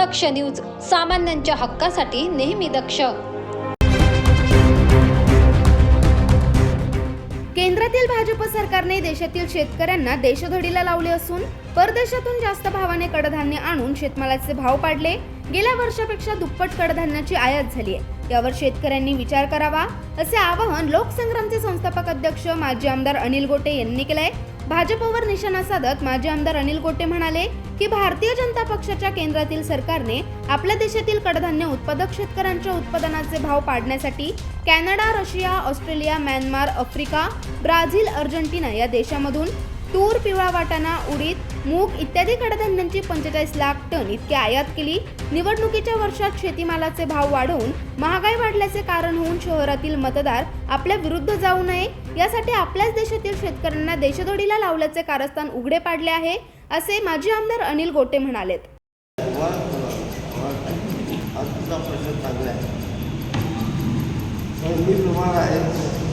दक्ष news सामान्यांच्या हक्कासाठी नेहमी दक्ष. केंद्रातील भाजप सरकारने देशातील शेतकऱ्यांना देशधडीला लावले असून परदेशातून जास्त भावाने कडधान्य आणून शेतमालाचे भाव पाडले. गेल्या वर्षापेक्षा दुप्पट कडधान्याची आयात झाली आहे. यावर शेतकऱ्यांनी विचार करावा असे आवाहन लोकसंग्रामचे संस्थापक अध्यक्ष माजी आमदार अनिल गोटे यांनी केलंय. भाजपवर निशाणा साधत माजी आमदार अनिल गोटे म्हणाले की भारतीय जनता पक्षाच्या केंद्रातील सरकारने आपल्या देशातील कडधान्य उत्पादक शेतकऱ्यांच्या उत्पादनाचे भाव पाडण्यासाठी Canada Russia Australia Myanmar Africa Brazil Argentina या देशामधून तूर पिवळा वाटाणा उडीद मूग इत्यादी कडधान्यांची पंचेचाळीस लाख टन इतकी आयात केली. निवडणुकीच्या वर्षात शेतीमालाचे भाव वाढवून महागाई वाढल्याचे कारण होऊन शहरातील मतदार आपल्या विरुद्ध जाऊ नये. यासाठी आपल्याच देशातील शेतकऱ्यांना देशदोडीला लावल्याचे कारस्थान उघडे पाडले आहे असे माजी आमदार अनिल गोटे म्हणालेत. प्रश्न चांगला आहे तर मी तुम्हाला एक की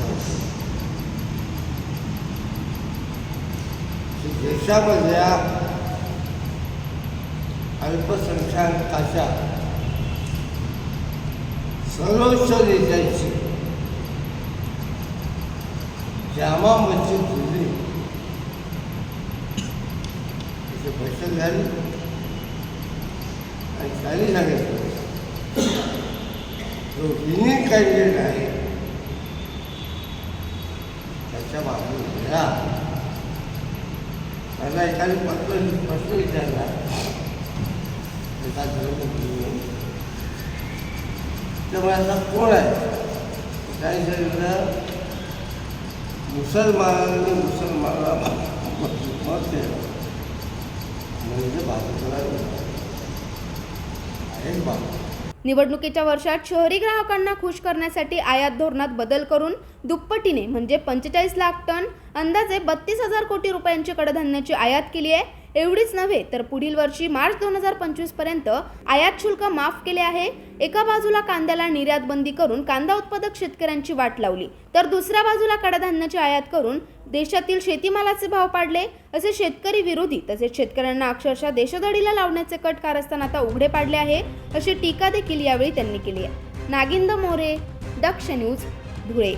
देशामधल्या अल्पसंख्याकाच्या सर्वोच्च नेत्यांची जामा मस्जिद दिली तिथे बैठक झाली आणि त्यांनी सांगितलं जो विनिंग कॅन्डिडेट आहे त्याच्या मागणी घ्या त्याला एखादी प्रश्न प्रश्न विचारला. एका धर्मगुरूने त्यामुळे आता कोण आहे? काही सांगितलं मुसलमानांनी मुसलमानाला मत दिलं. म्हणजे भाजपला आहे. बाबा निवडणुकीच्या वर्षात शहरी ग्राहकांना खुश करण्यासाठी आयात धोरणात बदल करून दुप्पटीने म्हणजे पंचेचाळीस लाख टन अंदाजे बत्तीस हजार कोटी रुपयांची कडधान्याची आयात केली आहे. एवढीच नव्हे तर पुढील वर्षी मार्च दोन हजार पंचवीसपर्यंत आयात शुल्क माफ केले आहे. एका बाजूला कांद्याला निर्यात बंदी करून कांदा उत्पादक शेतकऱ्यांची वाट लावली. तर दुसऱ्या बाजूला कडधान्याची आयात करून देशातील शेतीमालाचे भाव पाडले. असे शेतकरी विरोधी तसेच शेतकऱ्यांना अक्षरशः देशदडीला लावण्याचे कट कारस्थान आता उघडे पाडले आहे अशी टीका देखील यावेळी त्यांनी केली आहे. नागिंद मोरे दक्ष न्यूज धुळे.